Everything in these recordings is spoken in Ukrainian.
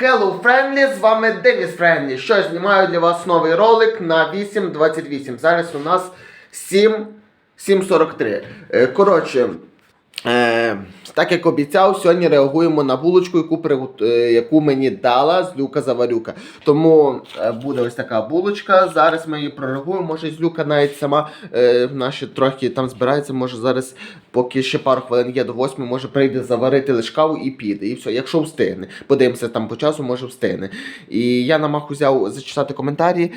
Hello Friendly, з вами Деніс Френлі. Що знімаю для вас новий ролик на 8.28. Зараз у нас 7, 7.43. Е, Коротше, е, так як обіцяв, сьогодні реагуємо на булочку, яку, е, яку мені дала Злюка Заварюка. Тому е, буде ось така булочка. Зараз ми її прореагуємо. Може, Злюка навіть сама е, наші трохи там збирається. Може зараз, поки ще пару хвилин є до восьми, може прийде заварити лиш каву і піде. І все, якщо встигне. Подивимося там по часу, може встигне. І я намах взяв зачитати коментарі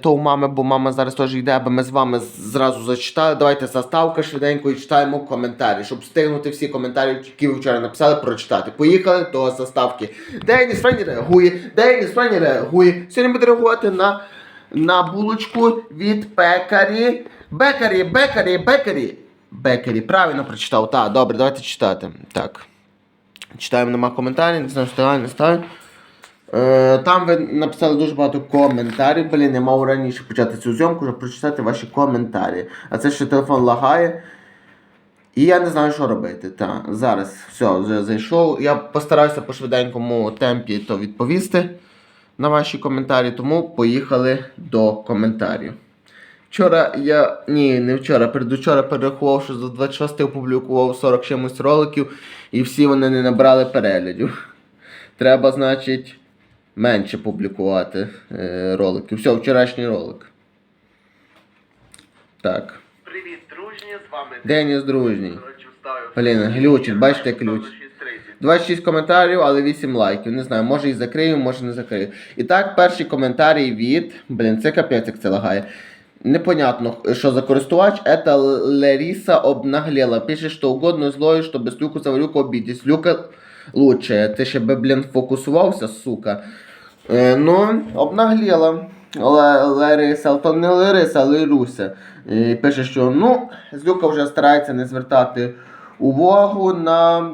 то у мами, бо мама зараз теж йде, аби ми з вами зразу зачитали. Давайте заставка швиденько і читаємо коментарі, щоб встигнути всі коментарі, які ви вчора написали, прочитати. Поїхали до заставки. Деніс Френі реагує, Деніс Френі реагує. Сьогодні буде реагувати на, на булочку від пекарі. Бекарі, бекарі, бекарі. Бекарі, правильно прочитав. Так, добре, давайте читати. Так. Читаємо нема коментарів, не знаю, встигаю, не встигаю. Е, Там ви написали дуже багато коментарів. Блін, я мав раніше почати цю зйомку, щоб прочитати ваші коментарі. А це ще телефон лагає. І я не знаю, що робити. Та, зараз все, зайшов. Я постараюся по швиденькому темпі то відповісти на ваші коментарі, тому поїхали до коментарів. Вчора я. Ні, не вчора, передучора перерахував, що за 26 опублікував 40 чимось роликів, і всі вони не набрали переглядів. Треба, значить, менше публікувати е, роликів. Все, вчорашній ролик. Так. Привіт, дружні, з вами Деніс дружній. Блін, глючить, бачите, ключ. 26 коментарів, але 8 лайків. Не знаю, може і закрию, може не закрию. І так, перший коментарій від. Блін, це капець, як це лагає. Непонятно, що за користувач. Это Лариса обнаглела. Пише, что угодно злою, что без люку заварюку обидеть. Люка лучше. Ти ще би, блін, фокусувався, сука. Е, ну, обнагліла. Лариса, то не Лариса, а Лируся. І пише, що ну, Злюка вже старається не звертати увагу на,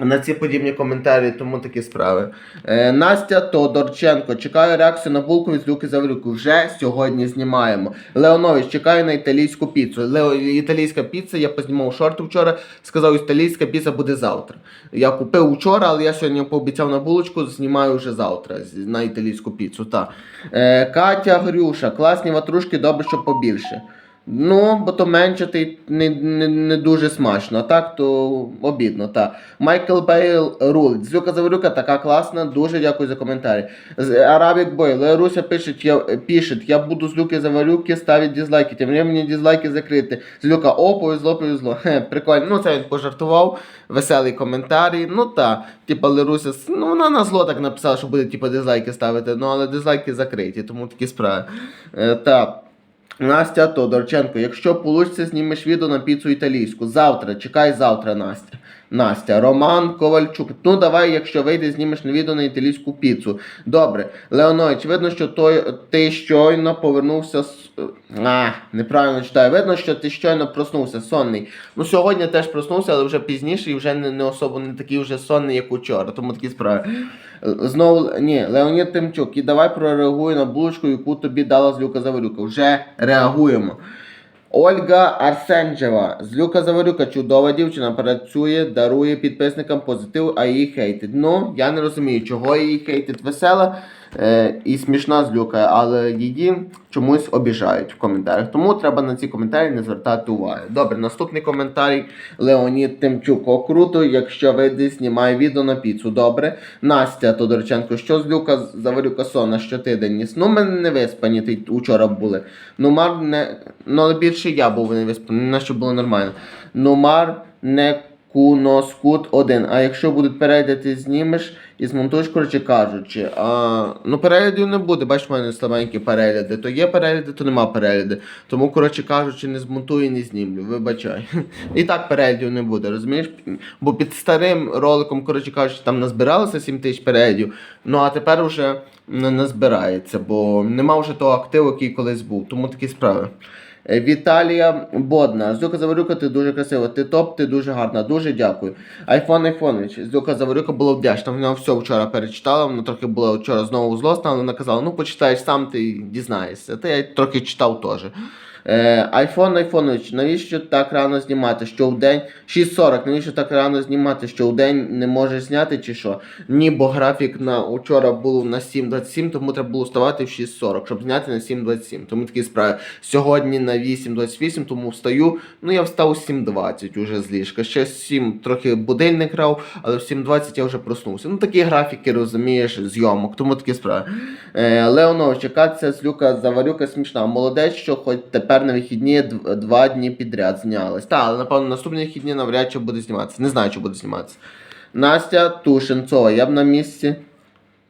на ці подібні коментарі, тому такі справи. Е, Настя Тодорченко. Чекаю реакцію на булку від Злюки Заврюку. Вже сьогодні знімаємо. Леонович, чекаю на італійську піцу. Лео, італійська піца, я познімав шорти вчора, сказав, італійська піца буде завтра. Я купив вчора, але я сьогодні пообіцяв на булочку, знімаю вже завтра на італійську піцу. Та. Е, Катя Грюша, класні ватрушки, добре, що побільше. Ну, бо то менше й не, не, не дуже смачно, так то обідно. Та. Майкл Бейл рулить. Злюка Заварюка така класна, дуже дякую за коментарі. Арабік Бой, Леруся пише, я, пишет, я буду з Люки Заварюки ставити дизлайки, тим временем дизлайки закрити. Злюка, о, повезло, повезло. Хе, прикольно. Ну, це він пожартував, веселий коментарій. Ну та, типа Леруся, ну вона на зло так написала, що буде типа дизлайки ставити, ну але дизлайки закриті, тому такі справи. Е, та. Настя Тодорченко, якщо получиться, знімеш відео на піцу італійську. Завтра, чекай завтра, Настя. Настя, Роман Ковальчук. Ну давай, якщо вийде, знімеш на відео на італійську піцу. Добре. Леонович, видно, що той, ти щойно повернувся з. А, неправильно читаю. Видно, що ти щойно проснувся, сонний. Ну сьогодні теж проснувся, але вже пізніше і вже не, не особо не такий вже сонний, як учора. Тому такі справи. Знову ні, Леонід Тимчук, і давай прореагуй на булочку, яку тобі дала Злюка Заварюка. Вже реагуємо. Ольга Арсенджева. Злюка Заварюка, чудова дівчина, працює, дарує підписникам позитив, а її хейтить. Ну, я не розумію, чого її хейтить весела і смішна злюка, але її чомусь обіжають в коментарях. Тому треба на ці коментарі не звертати уваги. Добре, наступний коментарій Леонід Тимчук. О, круто, якщо вийде, знімає відео на піцу. Добре. Настя Тодорченко, що злюка Заварюка Сона, що ти Деніс? Ну, ми не виспані ти учора були. Нумар не. Ну, більше я був не виспаний, наче було нормально. Нумар не куноскут один. А якщо будуть перегляди, ти знімеш і змонтуєш, коротше кажучи. А, ну, переглядів не буде, бачиш, в мене слабенькі перегляди. То є перегляди, то нема перегляди. Тому, коротше кажучи, не змонтую і не знімлю. Вибачай. І так переглядів не буде, розумієш? Бо під старим роликом, коротше кажучи, там назбиралося 7 тисяч переглядів. Ну а тепер вже не, не збирається, бо нема вже того активу, який колись був. Тому такі справи. Е, Віталія Бодна. Зюка Заварюка, ти дуже красива. Ти топ, ти дуже гарна. Дуже дякую. Айфон Айфонович. Зюка Заварюка була вдячна. Вона все вчора перечитала. Вона трохи була вчора знову злосна, але вона казала: ну почитаєш сам, ти дізнаєшся. Та я трохи читав теж. Е, айфон Айфонович, навіщо так рано знімати? Що в день 6.40, навіщо так рано знімати? Що в день не можеш зняти чи що? Ні, бо графік на вчора був на 7.27, тому треба було вставати в 6.40, щоб зняти на 7.27. Тому такі справи. Сьогодні на 8.28, тому встаю. Ну я встав у 7.20 уже з ліжка. Ще 7 трохи будильник грав, але в 7.20 я вже проснувся. Ну такі графіки, розумієш, зйомок, тому такі справи. Е, Леонович, яка це злюка заварюка смішна. Молодець, що хоч тепер на вихідні дв- два дні підряд знялась. Та, але напевно наступні вихідні навряд чи буде зніматися. Не знаю, чи буде зніматися. Настя Тушенцова, я б на місці.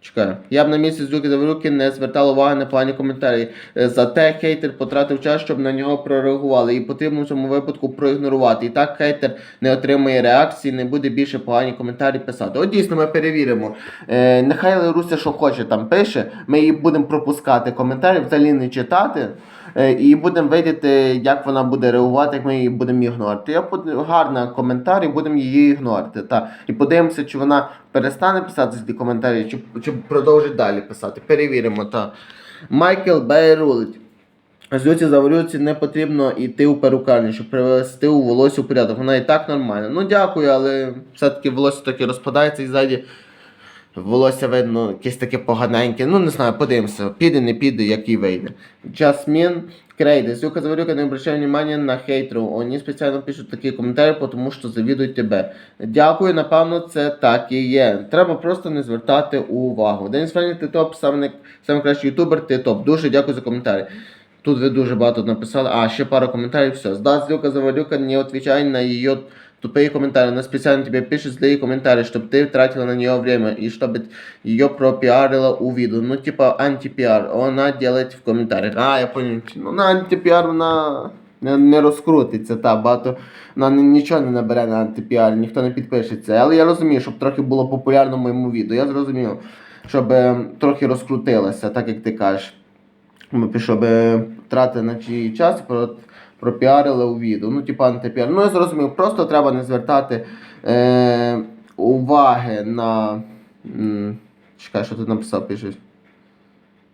Чекаю. Я б на місці злюки заварюки не звертав уваги на погані коментарі. Е, Зате хейтер потратив час, щоб на нього прореагували. І потрібно в цьому випадку проігнорувати. І так хейтер не отримує реакції, не буде більше погані коментарі писати. От дійсно ми перевіримо. Е, нехай Леруся що хоче там пише. Ми її будемо пропускати коментарі, взагалі не читати. Е, І будемо видіти, як вона буде реагувати, як ми її будемо ігнорити. Я гарна коментар і будемо її ігнорити. Та. І подивимося, чи вона перестане писати ці коментарі, чи, чи продовжить далі писати. Перевіримо. Та. Майкл Бейрулить. Зюці заварюці не потрібно йти у перукарню, щоб привести у волосся у порядок. Вона і так нормальна. Ну дякую, але все-таки волосся таки розпадається і ззаді волосся видно якесь таке поганеньке. Ну не знаю, подивимося. Піде, не піде, який вийде. Джасмін Крейде. Зюка заварюка не обращай внимания на хейтеру. Вони спеціально пишуть такі коментарі, тому що завідують тебе. Дякую, напевно, це так і є. Треба просто не звертати увагу. Денис Френі, ти топ, саме, саме кращий ютубер, ти топ. Дуже дякую за коментарі. Тут ви дуже багато написали. А, ще пару коментарів, все. Сдаст Люка Завалюка, не отвечай на ее тупые комментарии. Она специально тебе пишет злые комментарии, чтобы ты тратила на нее время и чтобы ее пропиарила у виду. Ну, типа антипиар. Она делает в комментариях. А, я понял. Ну, на антипіар вона не, не розкрутиться, та багато. Вона ні- нічого не набере на антипіар, ніхто не підпишеться. Але я розумію, щоб трохи було популярно в моєму відео. Я зрозумів, щоб е, трохи розкрутилася, так як ти кажеш. Ми щоб е, тратити на чий час про, пропіарили у відео. Ну, типа антипіар. Ну, я зрозумів, просто треба не звертати е, уваги на. Чекай, що тут написав, пишеш.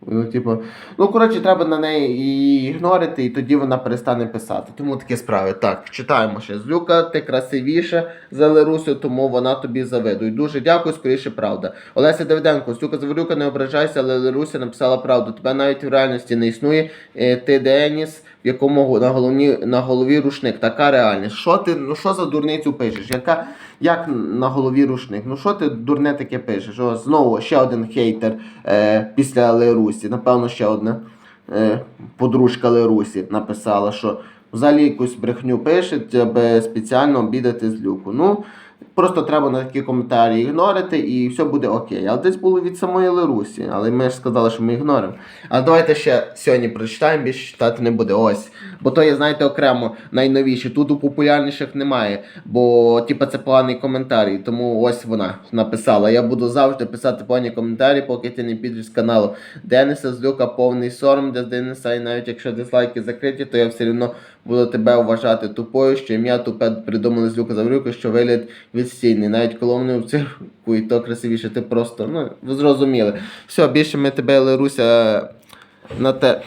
Ну, типу, ну, коротше, треба на неї її ігнорити, і тоді вона перестане писати. Тому такі справи. Так, читаємо ще. Злюка, ти красивіша за Лерусю, тому вона тобі завидує. Дуже дякую, скоріше правда. Олеся Давиденко, Злюка Заварюка, не ображайся, але Леруся написала правду. Тебе навіть в реальності не існує. Е, Ти Деніс, якому на голові, на голові рушник. Така реальність. Що ти, ну що за дурницю пишеш? Яка, як на голові рушник? Ну що ти дурне таке пишеш? О, знову ще один хейтер е, після Лерусі. Напевно, ще одна е, подружка Лерусі написала, що взагалі якусь брехню пише, аби спеціально обідати з люку. Ну, просто треба на такі коментарі ігнорити і все буде окей. Але десь було від самої Лерусі, але ми ж сказали, що ми ігноримо. Але давайте ще сьогодні прочитаємо, більше читати не буде. Ось. Бо то є, знаєте, окремо найновіші. Тут у популярніших немає, бо типа це поганий коментарій. Тому ось вона написала. Я буду завжди писати погані коментарі, поки ти не підеш з каналу. Дениса Злюка повний сором для Дениса, і навіть якщо дизлайки закриті, то я все одно буду тебе вважати тупою, що ім'я тупе придумали з Люка Заврюка, що вигляд відстійний. Навіть коли вони в цирку і то красивіше, ти просто, ну, ви зрозуміли. Все, більше ми тебе, Леруся, на те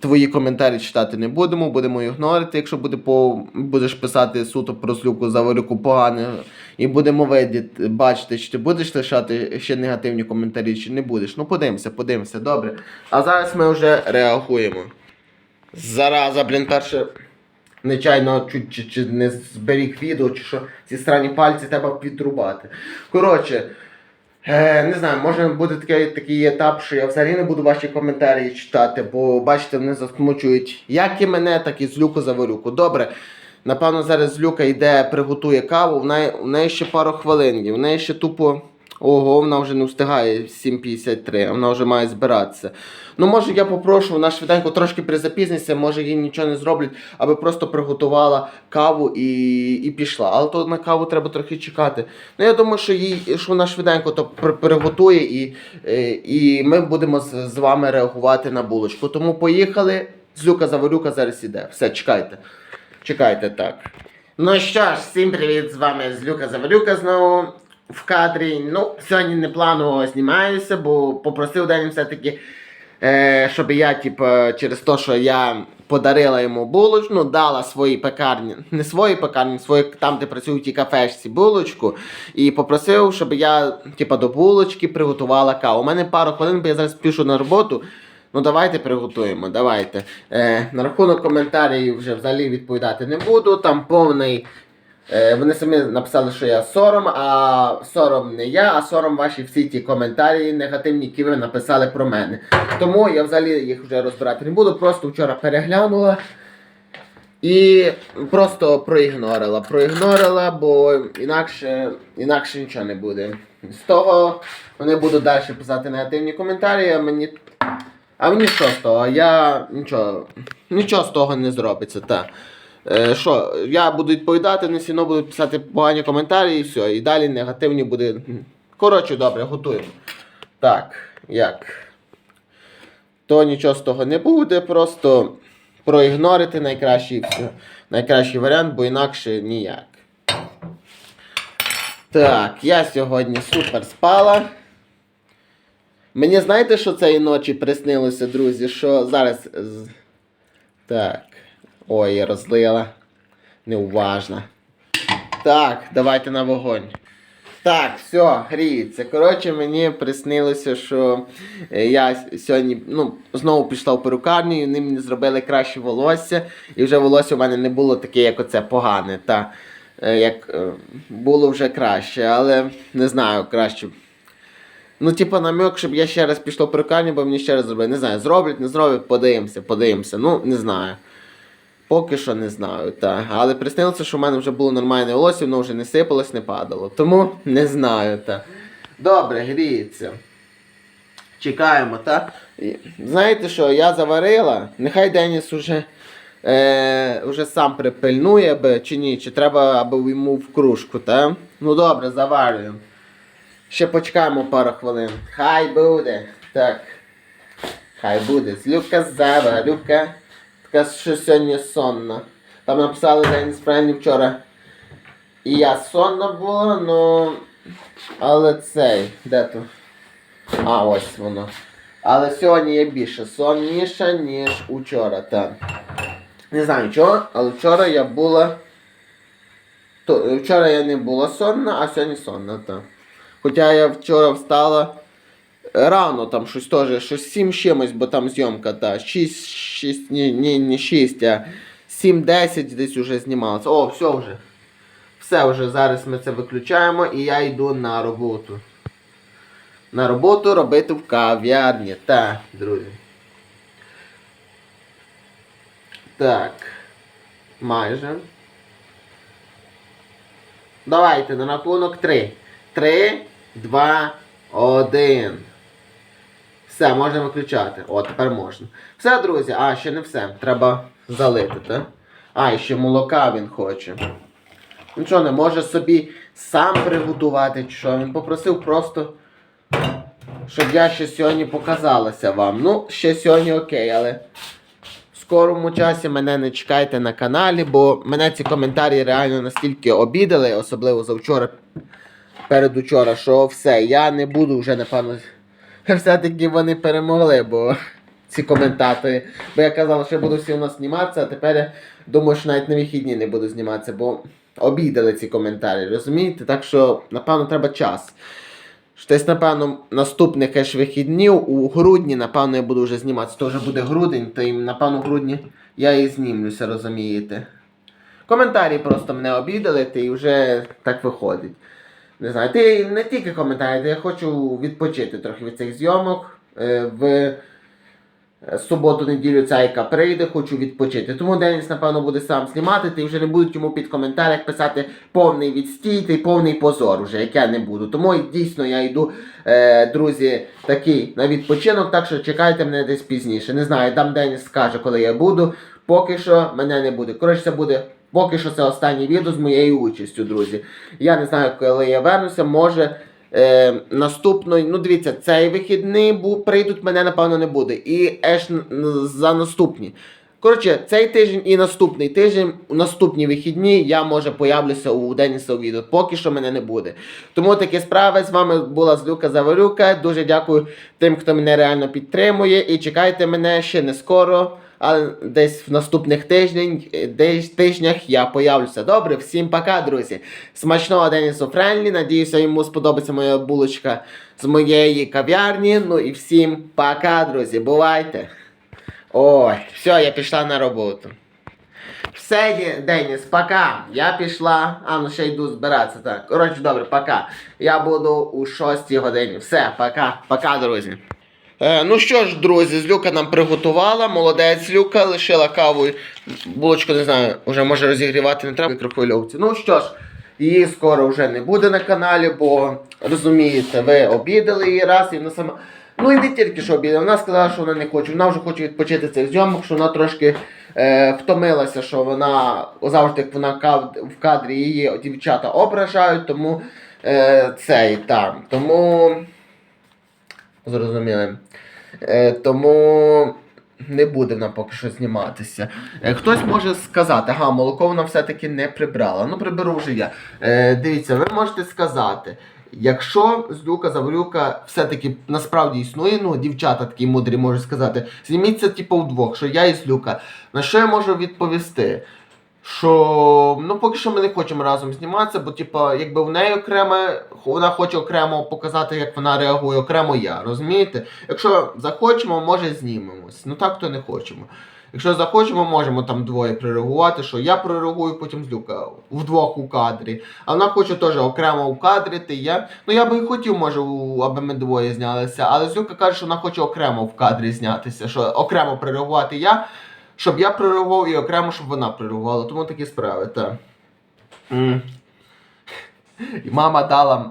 твої коментарі читати не будемо, будемо ігнорити, якщо буде по, будеш писати суто про злюку Заварюку погане, і будемо видіти, бачити, чи ти будеш лишати ще негативні коментарі, чи не будеш. Ну, подивимося, подивимося, добре. А зараз ми вже реагуємо. Зараза, блін, перше. Нечайно чуть чи, чи не зберіг відео, чи що ці странні пальці треба підрубати. Коротше, е, не знаю, може буде такий, такий етап, що я взагалі не буду ваші коментарі читати, бо бачите, вони засмучують як і мене, так і злюку заварюку. Добре. Напевно, зараз злюка йде, приготує каву, в неї, в неї ще пару хвилин, є, в неї ще тупо. Ого, вона вже не встигає 7.53, вона вже має збиратися. Ну, може, я попрошу, вона швиденько трошки призапізниться, може їй нічого не зроблять, аби просто приготувала каву і, і пішла. Але то на каву треба трохи чекати. Ну, я думаю, що їй, що вона швиденько то приготує і, е, і ми будемо з, вами реагувати на булочку. Тому поїхали. Злюка Заварюка зараз іде. Все, чекайте. Чекайте так. Ну що ж, всім привіт, з вами Злюка Завалюка знову в кадрі. Ну, сьогодні не планово знімаюся, бо попросив Дені все-таки, е, щоб я, типу, через те, що я подарила йому булочку, ну, дала своїй пекарні, не своїй пекарні, свої, там, де працюють ті кафешці, булочку, і попросив, щоб я, типа, до булочки приготувала каву. У мене пару хвилин, бо я зараз пішу на роботу. Ну, давайте приготуємо, давайте. Е, на рахунок коментарів вже взагалі відповідати не буду. Там повний. Е, вони самі написали, що я сором, а сором не я, а сором ваші всі ті коментарі негативні, які ви написали про мене. Тому я взагалі їх вже розбирати не буду. Просто вчора переглянула і просто проігнорила. Проігнорила, бо інакше, інакше нічого не буде. З того вони будуть далі писати негативні коментарі, а мені. А мені що з того? Я нічого, нічого з того не зробиться. Та. Е, що, я буду відповідати, не сіно буду писати погані коментарі і все. І далі негативні буде. Коротше, добре, готуємо. Так, як? То нічого з того не буде, просто проігнорити найкращий, найкращий варіант, бо інакше ніяк. Так, я сьогодні супер спала. Мені знаєте, що цієї ночі приснилося, друзі? Що зараз. Так. Ой, я розлила. Неуважно. Так, давайте на вогонь. Так, все, гріється. Коротше, мені приснилося, що е, я сьогодні ну, знову пішла в перукарню, і вони мені зробили краще волосся, і вже волосся у мене не було таке, як оце погане. Та, е, як е, було вже краще, але не знаю, краще. Ну, типу, намек, щоб я ще раз пішла в перукарню, бо мені ще раз зробили. Не знаю, зроблять, не зроблять, подивимося, подивимося. Ну, не знаю. Поки що не знаю, так. Але приснилося, що в мене вже було нормальне волосся, воно вже не сипалось, не падало. Тому не знаю, так. Добре, гріється. Чекаємо, так? І Знаєте що, я заварила, нехай Деніс уже, е, уже сам припильнує, би, чи ні, чи треба, аби йому в кружку, так? Ну добре, заварюємо. Ще почекаємо пару хвилин. Хай буде. Так. Хай буде. Злюка заварюка. Така що сьогодні сонна. Там написали день справді вчора. І я сонна була, ну. Але цей. Де то? А, ось воно. Але сьогодні я більше сонніша, ніж учора, так. Не знаю чого, але вчора я була. То, вчора я не була сонна, а сьогодні сонна, так. Хоча я вчора встала рано, там щось теж, щось 7 чимось, бо там зйомка, та 6, 6, ні, ні, не 6, а 7-10 десь вже знімалося. О, все вже. Все вже, зараз ми це виключаємо і я йду на роботу. На роботу робити в кав'ярні. Так, друзі. Так. Майже. Давайте на рахунок 3. 3, 2, 1. Все, можна виключати. О, тепер можна. Все, друзі, а, ще не все. Треба залити, так? А, і ще молока він хоче. Він що, не може собі сам приготувати, чи що? Він попросив просто, щоб я ще сьогодні показалася вам. Ну, ще сьогодні окей, але в скорому часі мене не чекайте на каналі, бо мене ці коментарі реально настільки обідали, особливо завчора, передучора, що все, я не буду вже, напевно, все-таки вони перемогли, бо ці коментатори. Бо я казав, що я буду всі у нас зніматися, а тепер думаю, що навіть на вихідні не буду зніматися, бо обідали ці коментарі, розумієте? Так що, напевно, треба час. Десь, напевно, наступних аж вихіднів у грудні, напевно, я буду вже зніматися. То вже буде грудень, то і, напевно, в грудні я і знімлюся, розумієте? Коментарі просто мене обідали, і вже так виходить. Не знаю, ти не тільки коментарі, та я хочу відпочити трохи від цих зйомок. Е, В е, суботу-неділю ця, прийде, хочу відпочити. Тому Деніс, напевно, буде сам знімати, ти вже не будуть йому під коментарях писати повний відстій та повний позор, уже, як я не буду. Тому дійсно я йду, е, друзі, такий на відпочинок, так що чекайте мене десь пізніше. Не знаю, там Деніс скаже, коли я буду. Поки що мене не буде. Коротше, це буде. Поки що це останнє відео з моєю участю, друзі. Я не знаю, коли я вернуся, може е, наступної, ну дивіться, цей вихідний бу, прийдуть, мене напевно не буде. І н- за наступні. Коротше, цей тиждень і наступний тиждень, у наступні вихідні я може появлюся у Деніса відео. Поки що мене не буде. Тому такі справи. З вами була Злюка Заварюка. Дуже дякую тим, хто мене реально підтримує. І чекайте мене ще не скоро. Але десь в наступних десь тижнях я появлюся. Добре, всім пока, друзі. Смачного Денісу Френлі. Надіюся, йому сподобається моя булочка з моєї кав'ярні. Ну і всім пока, друзі. Бувайте. Ой, все, я пішла на роботу. Все, Деніс, пока. Я пішла. А, ну ще йду збиратися. Так. Коротше, добре, пока. Я буду у 6 годині. Все, пока. Пока, друзі. Е, ну що ж, друзі, з Люка нам приготувала. Молодець Люка, лишила каву. Булочку, не знаю, вже може розігрівати не треба мікрохвильовці. Ну що ж, її скоро вже не буде на каналі, бо розумієте, ви обідали її раз і вона сама. Ну і не тільки що обідала, вона сказала, що вона не хоче. Вона вже хоче відпочити цих зйомок, що вона трошки е, втомилася, що вона завжди, як вона в кадрі її дівчата ображають, тому е, цей там. Тому. Зрозуміли. Е, тому не буде вона поки що зніматися. Е, хтось може сказати, ага, молоко вона все-таки не прибрала. Ну, приберу вже я. Е, дивіться, ви можете сказати. Якщо злюка заварюка все-таки насправді існує, ну дівчата такі мудрі можуть сказати, зніміться типу вдвох, що я і злюка. На що я можу відповісти? Що ну поки що ми не хочемо разом зніматися, бо типа, якби в неї окремо, вона хоче окремо показати, як вона реагує, окремо я. Розумієте? Якщо захочемо, може знімемось. Ну так то не хочемо. Якщо захочемо, можемо там двоє прореагувати, що я прореагую, потім злюка вдвох у кадрі. А вона хоче теж окремо у кадрі, ти я. Ну я би і хотів, може, аби ми двоє знялися, але злюка каже, що вона хоче окремо в кадрі знятися, що окремо прореагувати я, щоб я прореагував і окремо, щоб вона прореагувала. Тому такі справи, так. М. І мама дала,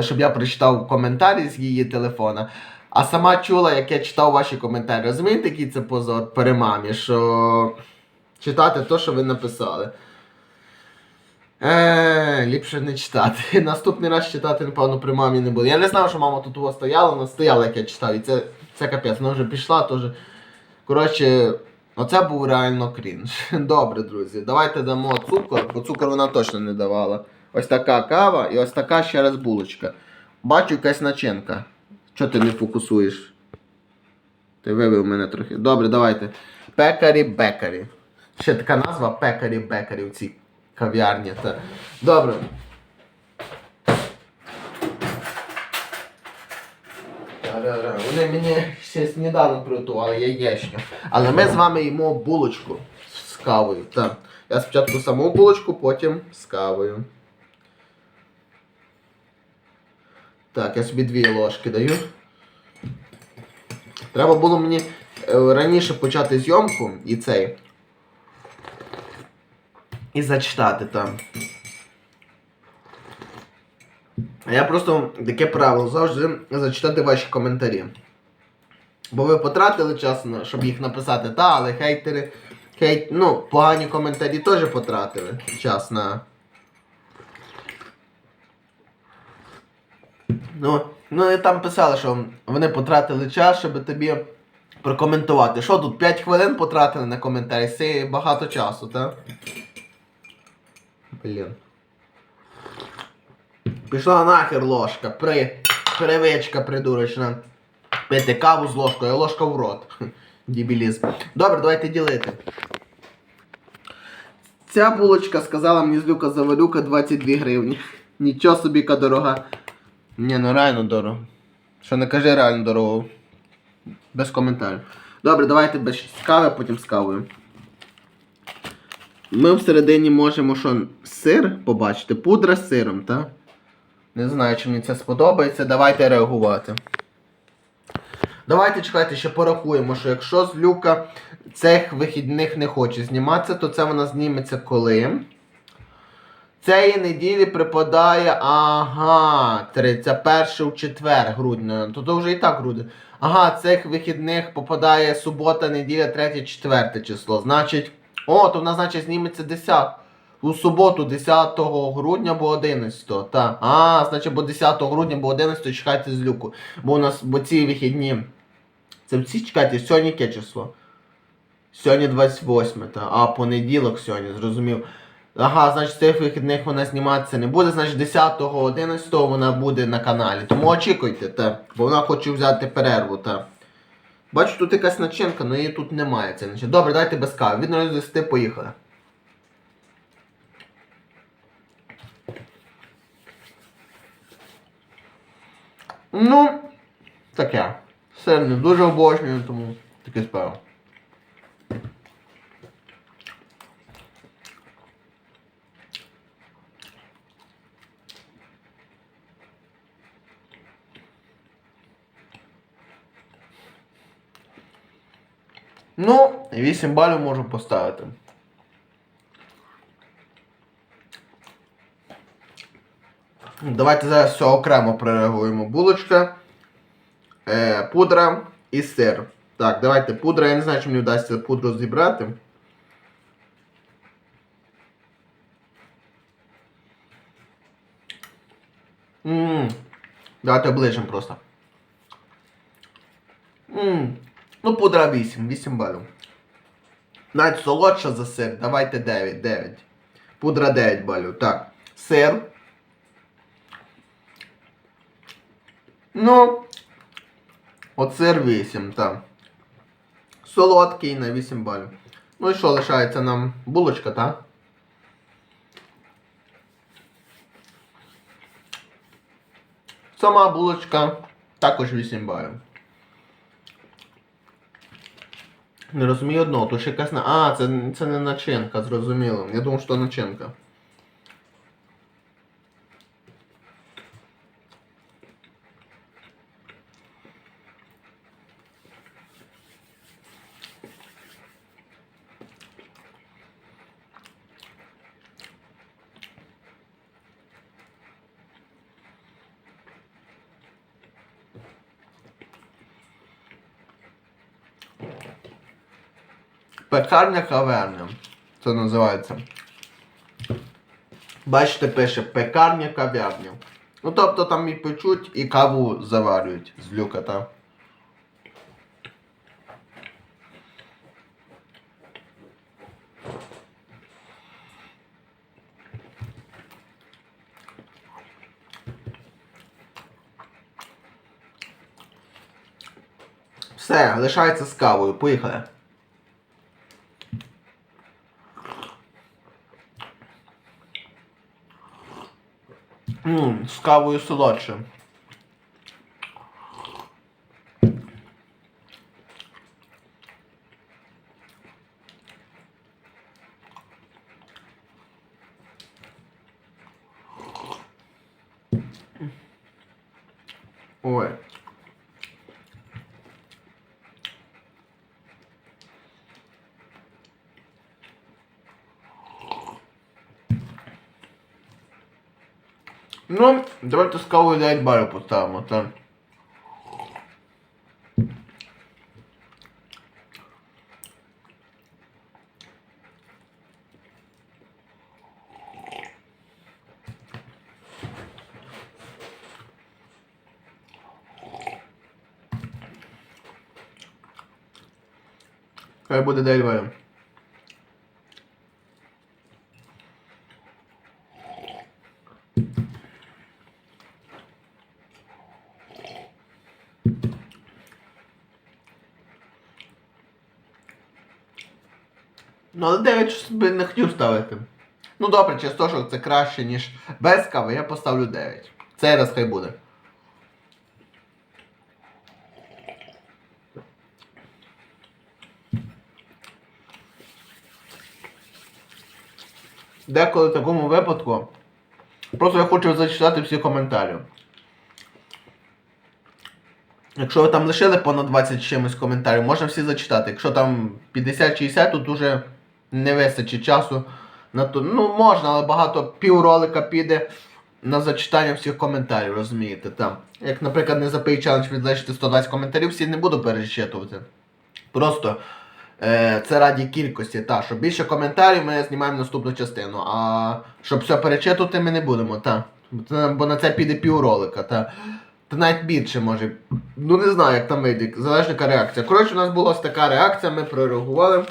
щоб я прочитав коментарі з її телефона. А сама чула, як я читав ваші коментарі. Розумієте, який це позор перед мамі, що читати те, що ви написали. Е, ліпше не читати. Наступний раз читати, напевно, при мамі не буде. Я не знав, що мама тут у вас стояла, вона стояла, як я читав. І це, це капець, вона вже пішла, теж. Коротше, оце був реально крінж. Добре, друзі, давайте дамо цукор, бо цукор вона точно не давала. Ось така кава і ось така ще раз булочка. Бачу якась начинка. Чого ти не фокусуєш? Ти вивів мене трохи. Добре, давайте. Пекарі бекарі. Ще така назва пекарі бекарі в цій кав'ярні. Добре. Вони мені ще сніданок приготували, яєчню. Але ми з вами їмо булочку з кавою. Так. Я спочатку саму булочку, потім з кавою. Так, я собі дві ложки даю. Треба було мені е, раніше почати зйомку і цей. І зачитати там. Я просто таке правило завжди зачитати ваші коментарі. Бо ви потратили час, щоб їх написати, та, але хейтери. Хейт, ну, погані коментарі теж потратили час на. Ну, ну і там писали, що вони потратили час, щоб тобі прокоментувати. Що тут 5 хвилин потратили на коментарі? Це багато часу, так? Блін. Пішла нахер ложка, при... привичка придурочна. Пити каву з ложкою, а ложка в рот. Дебілізм. Добре, давайте ділити. Ця булочка сказала мені з люка завалюка 22 гривні. Нічого собі яка дорога. Ні, ну реально дорого. Що не кажи реально дорого. Без коментарів. Добре, давайте без кави, потім з кавою. Ми всередині можемо що, сир побачити, пудра з сиром, так? Не знаю, чи мені це сподобається. Давайте реагувати. Давайте чекайте, ще порахуємо, що якщо з люка цих вихідних не хоче зніматися, то це вона зніметься коли. Цієї неділі припадає, ага, 31 в четвер грудня. То то вже і так грудень. Ага, цих вихідних попадає субота, неділя, 3, 4 число. Значить, о, то вона, значить, зніметься 10. У суботу, 10 грудня або 11. Та. А, значить, бо 10 грудня або 11 чекайте з люку. Бо у нас, бо ці вихідні. Це ці чекайте, сьогодні яке число? Сьогодні 28, та. А, понеділок сьогодні, зрозумів. Ага, значить, цих вихідних вона зніматися не буде, значить 10-го, 11-го вона буде на каналі. Тому очікуйте, та. Бо вона хоче взяти перерву, та. Бачу, тут якась начинка, але її тут немає. Ця. Добре, дайте без кави. Від 0 до 10 поїхали. Ну, таке. Сир не дуже обожнюю, тому таке справа. Ну, 8 балів можу поставити. Давайте зараз все окремо перереагуємо. Булочка, е, пудра і сир. Так, давайте пудра. Я не знаю, чи мені вдасться пудру зібрати. Ммм. Давайте оближемо просто. Ммм. Ну, пудра 8, 8 балів. Навіть солодша за сир. Давайте 9, 9. Пудра 9 балів. Так. Сир. Ну. От 8, так. Солодкий на 8 балів. Ну і що лишається нам? Булочка, так? Сама булочка також 8 балів. Не розумію одного, то ще якась на. А, це, це не начинка, зрозуміло. Я думав, що начинка. Пекарня каверня. Це називається. Бачите, пише пекарня кав'ярня. Ну тобто там і печуть, і каву заварюють з люка, так? Все, лишається з кавою. Поїхали. Ммм, з кавою. Ой. Ну, давайте з кавою 9 барів поставимо, так. Хай буде 9 барів. Ну, але 9 би не хотів ставити. Ну добре, що це краще, ніж без кави, я поставлю 9. Цей раз хай буде. Деколи в такому випадку. Просто я хочу зачитати всі коментарі. Якщо ви там лишили понад 20 чимось коментарів, можна всі зачитати. Якщо там 50-60, тут уже не вистачить часу на то. Ну, можна, але багато півролика піде на зачитання всіх коментарів, розумієте? Там. Як, наприклад, не запий челендж відлишити 120 коментарів, всі не буду перечитувати. Просто е, це раді кількості. Та, щоб більше коментарів ми знімаємо наступну частину. А щоб все перечитувати, ми не будемо, та. Бо на це піде півролика, та. Та навіть більше може. Ну не знаю, як там вийде, залежить яка реакція. Коротше, у нас була ось така реакція, ми прореагували.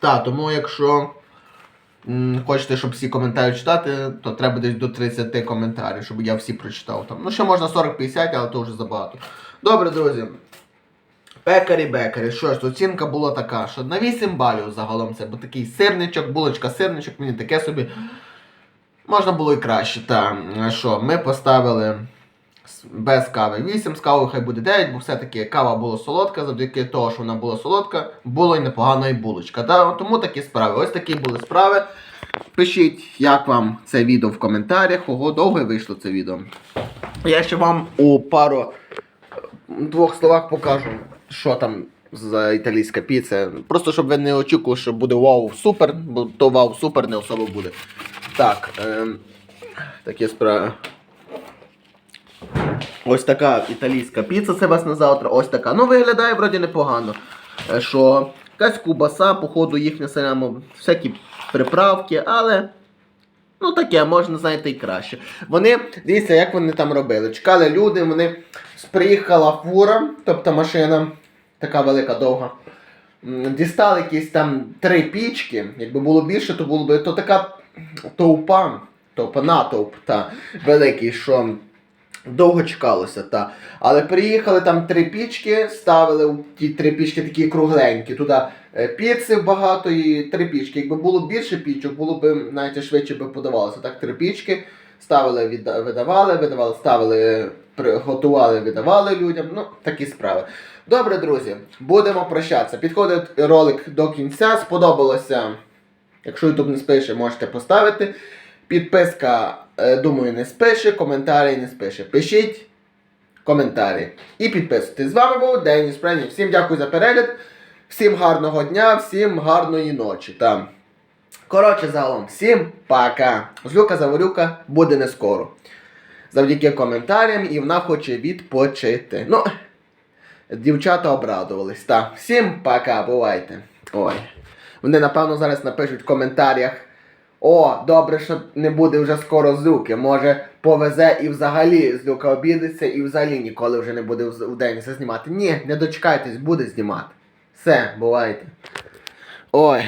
Так, тому якщо хочете, щоб всі коментарі читати, то треба десь до 30 коментарів, щоб я всі прочитав там. Ну, ще можна 40-50, але то вже забагато. Добре, друзі. Пекарі бекарі. Що ж, оцінка була така, що на 8 балів загалом це, бо такий сирничок, булочка сирничок, мені таке собі. Можна було і краще. Та що, ми поставили без кави 8, з кавою хай буде 9, бо все-таки кава була солодка, завдяки того, що вона була солодка, було і непогана і булочка. Та, тому такі справи. Ось такі були справи. Пишіть, як вам це відео в коментарях, кого довго вийшло це відео. Я ще вам у пару двох словах покажу, що там за італійська піца. Просто щоб ви не очікували, що буде вау супер, бо то вау супер не особо буде. Так, ем, такі справи. Ось така італійська піца це вас на завтра. Ось така. Ну, виглядає вроді непогано. Е, Що якась кубаса, походу, їхня самому, всякі приправки, але. Ну таке, можна, знаєте, і краще. Вони, дивіться, як вони там робили. Чекали люди, вони приїхала фура, тобто машина така велика, довга. Дістали якісь там три пічки. Якби було більше, то було б то така товпа, товпа, натовп, та, великий, що довго чекалося, та. Але приїхали там три пічки, ставили ті три пічки такі кругленькі. Туди е, піци багато і три пічки. Якби було більше пічок, було б навіть швидше би подавалося. Так, три пічки ставили, видавали, видавали, ставили, готували, видавали людям. Ну, такі справи. Добре, друзі, будемо прощатися. Підходить ролик до кінця. Сподобалося. Якщо YouTube не спише, можете поставити. Підписка, думаю, не спише, коментарі не спише. Пишіть коментарі і підписуйтесь. З вами був Деніс Прені. Всім дякую за перегляд, всім гарного дня, всім гарної ночі. Там. Коротше, загалом, всім пока. Злюка Заворюка буде не скоро. Завдяки коментарям і вона хоче відпочити. Ну, дівчата обрадувались. Так, всім пока, бувайте. Ой. Вони, напевно, зараз напишуть в коментарях. О, добре, що не буде вже скоро злюки. Може, повезе і взагалі злюка обідеться і взагалі ніколи вже не буде в день все знімати. Ні, не дочекайтесь, буде знімати. Все, бувайте. Ой.